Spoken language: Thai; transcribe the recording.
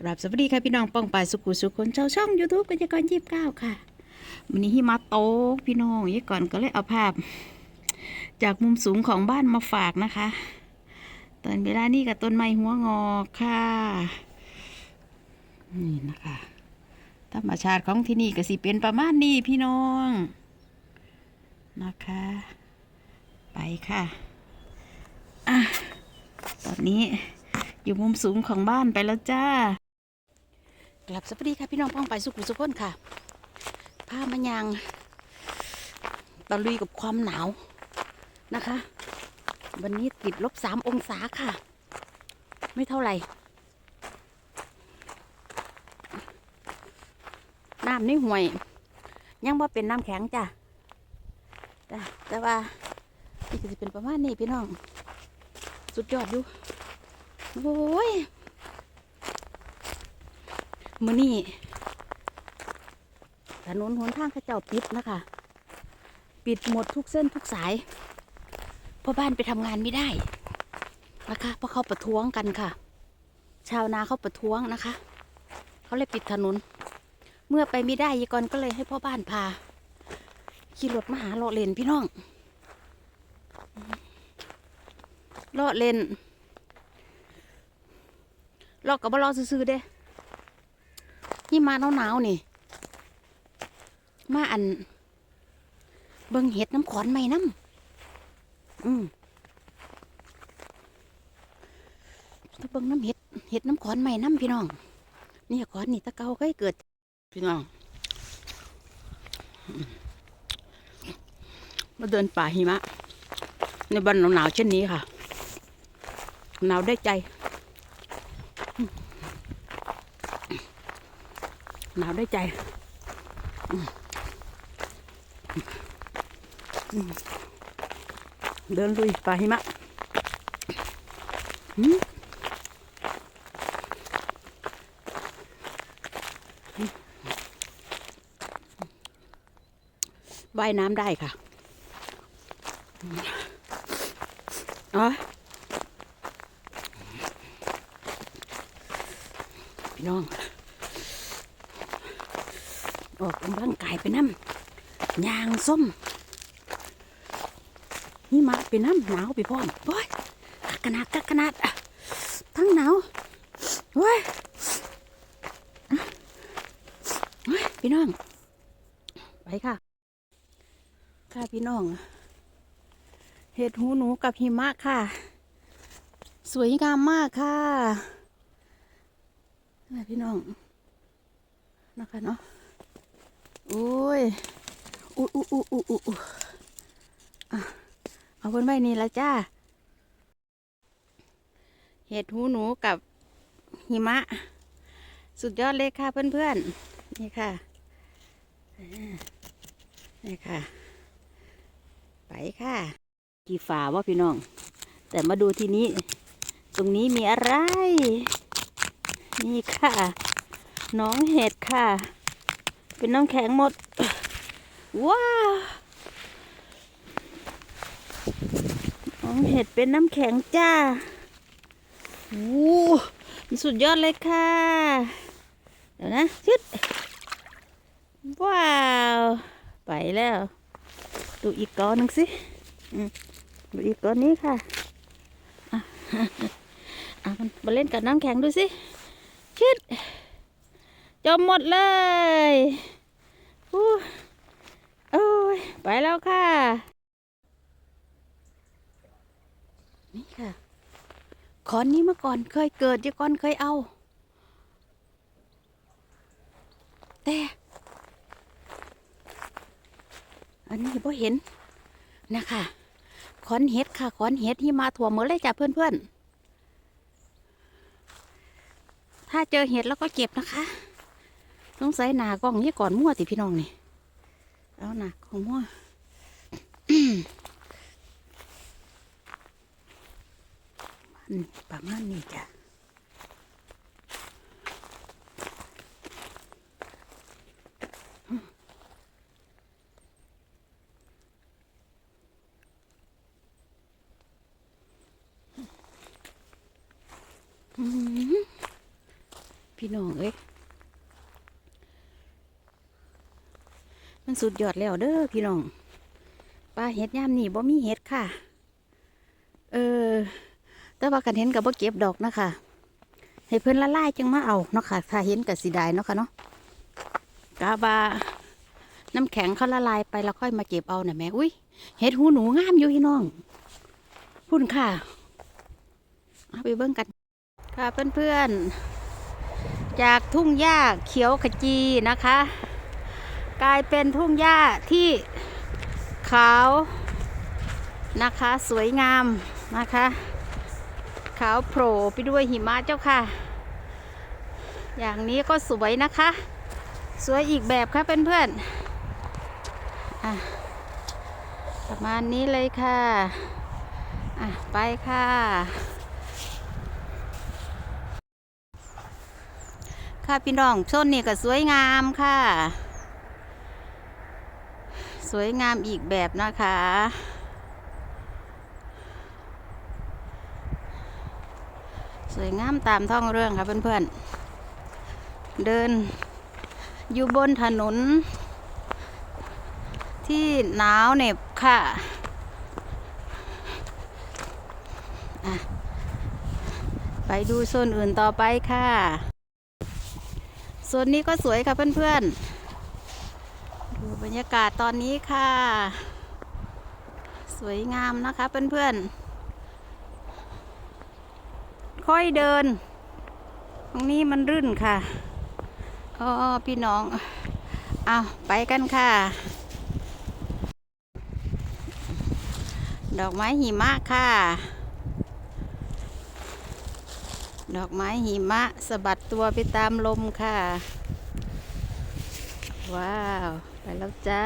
กราบสวัสดีค่ะพี่น้องป้องปายสุขุสุขคนเจ้าช่อง YouTube กัญญากรยี่สิบเก้าค่ะวันนี้หิมะโตกพี่น้องยี่ก่อนก็เลยเอาภาพ จากมุมสูงของบ้านมาฝากนะคะ ตอนเวลานี้กับต้นไม้หัวงอกค่ะนี่นะคะธรรมชาติของที่นี่ก็สิเป็นประมาณนี้พี่น้องนะคะ ไปค่ะอะตอนนี้อยู่มุมสูงของบ้านไปแล้วจ้า ลับสวัสดีค่ะพี่น้องพ้องไปสุขุสุขคนค่ะพามายังตะลุยกับความหนาวนะคะ วันนี้ติดลบสามองศาค่ะ ไม่เท่าไหร่น้ำในห่วย ยังว่าเป็นน้ำแข็งจ้ะจ้ะแต่ว่านี่ก็จะเป็นประมาณนี้พี่น้อง สุดยอดอยู่โอ้ย มื่อนี้ถนนหนทางข้าเจ้าปิดนะคะ ปิดหมดทุกเส้นทุกสายพราะบ้านไปทำงานไม่ได้นะคะเพราะเขาประท้วงกันค่ะ ชาวนาเขาประท้วงนะคะ เขาเลยปิดถนน เมื่อไปไม่ได้ยายกรก็เลยให้พ่อบ้านพาขี่รถมาหาเลาะเลนพี่น้องเลาะเลนลอกกับบ่รอซื้อๆเด้ นี่มาหนาวๆนี่ มาอัน เบิ่งเห็ดน้ำขอนใหม่น้ำอืมถ้าเบิ่งน้ำเห็ดเห็ดน้ำขอนใหม่น้ำพี่น้องนี่ขอนนี่ตะเกาก็เกิด พี่น้องมาเดินป่าหิมะ ในบ้านหนาวๆเช่นนี้ค่ะ หนาวได้ใจ หนาวได้ใจเดินลุยป่าหิมะว่ายน้ำได้ค่ะอ๋อพี่น้อง ออกกำลังกายไปน้ำยางส้มหิมะไปน้ำหนาวไปพร้อมโอ้ยกักขนาดกักขนาดอะทั้งหนาวโอ้ยโอ้ยพี่น้อง ไปค่ะ ค่ะพี่น้องเห็ดหูหนูกับหิมะค่ะ สวยงามมากค่ะนี่พี่น้องนะคะเนาะ อุ้ยอู้ยอู้ยอู้อู้อู้อู้อะเอาบนใบนี้ละจ้า เห็ดหูหนูกับหิมะ สุดยอดเลยค่ะเพื่อนๆ นี่ค่ะ นี่ค่ะ ไปค่ะ กี่ฝาว่าพี่น้อง แต่มาดูทีนี้ ตรงนี้มีอะไร นี่ค่ะ น้องเห็ดค่ะ เป็นน้ำแข็งหมด ว้าวองเห็ดเป็นน้ำแข็งจ้าวู้มันสุดยอดเลยค่ะ เดี๋ยวนะชึดว้าว ไปแล้ว ดูอีกก้อนหนึ่งสิดูอีกก้อนนี้ค่ะอะอะมันมาเล่นกับน้ำแข็งดูสิชึด จมหมดเลยอู้โอ้ย ไปแล้วค่ะ นี่ค่ะขอนนี้เมื่อก่อนเคยเกิดยายก่อนเคยเอา แต่ อันนี้พอเห็นนะคะขอนเห็ดค่ะขอนเห็ดที่มาถั่วเหมือนเลยจ้ะเพื่อนๆ ถ้าเจอเห็ดแล้วก็เก็บนะคะ ต้องใส่หนากล้องนี่ก่อนมั่วติพี่น้องนี่เอาหนากล้องมั่วมันประมาณนี้จ้ะพี่น้องเอ้ยมัน สุดยอดแล้วเด้อพี่น้องปลาเห็ดย่ามนี่บ่มีเห็ดค่ะ เออ แต่ว่ากันเห็นกับบ่เก็บดอกนะคะให้เพิ่นละลายจังมาเอาเนาะค่ะ ถ้าเห็นกับสีดายเนาะค่ะเนาะกาบาน้ำแข็งเขาละลายไปแล้วค่อยมาเก็บเอาน่ะแม่อุ้ยเห็ดหูหนูงามอยู่พี่น้องพุ่นค่ะเอาไปเบิ่งกัน ค่ะเพื่อนๆจากทุ่งหญ้าเขียวขจีนะคะ กลายเป็นทุ่งหญ้าที่ขาวนะคะ สวยงามนะคะ ขาวโผล่ไปด้วยหิมะเจ้าค่ะ อย่างนี้ก็สวยนะคะ สวยอีกแบบค่ะเพื่อนๆประมาณนี้เลยค่ะะไปค่ะค่ะพี่น้องชนนี่ก็สวยงามค่ะ สวยงามอีกแบบนะคะ สวยงามตามท้องเรื่องค่ะเพื่อนๆ เดินอยู่บนถนน ที่หนาวเหน็บค่ะไปดูโซนอื่นต่อไปค่ะส่วนนี้ก็สวยค่ะเพื่อนๆ บรรยากาศตอนนี้ค่ะ สวยงามนะคะเพื่อนๆ ค่อยเดิน ตรงนี้มันรื่นค่ะอ๋อพี่น้องเอาไปกันค่ะ ดอกไม้หิมะค่ะ ดอกไม้หิมะสะบัดตัวไปตามลมค่ะ ว้าว ไปแล้วจ้า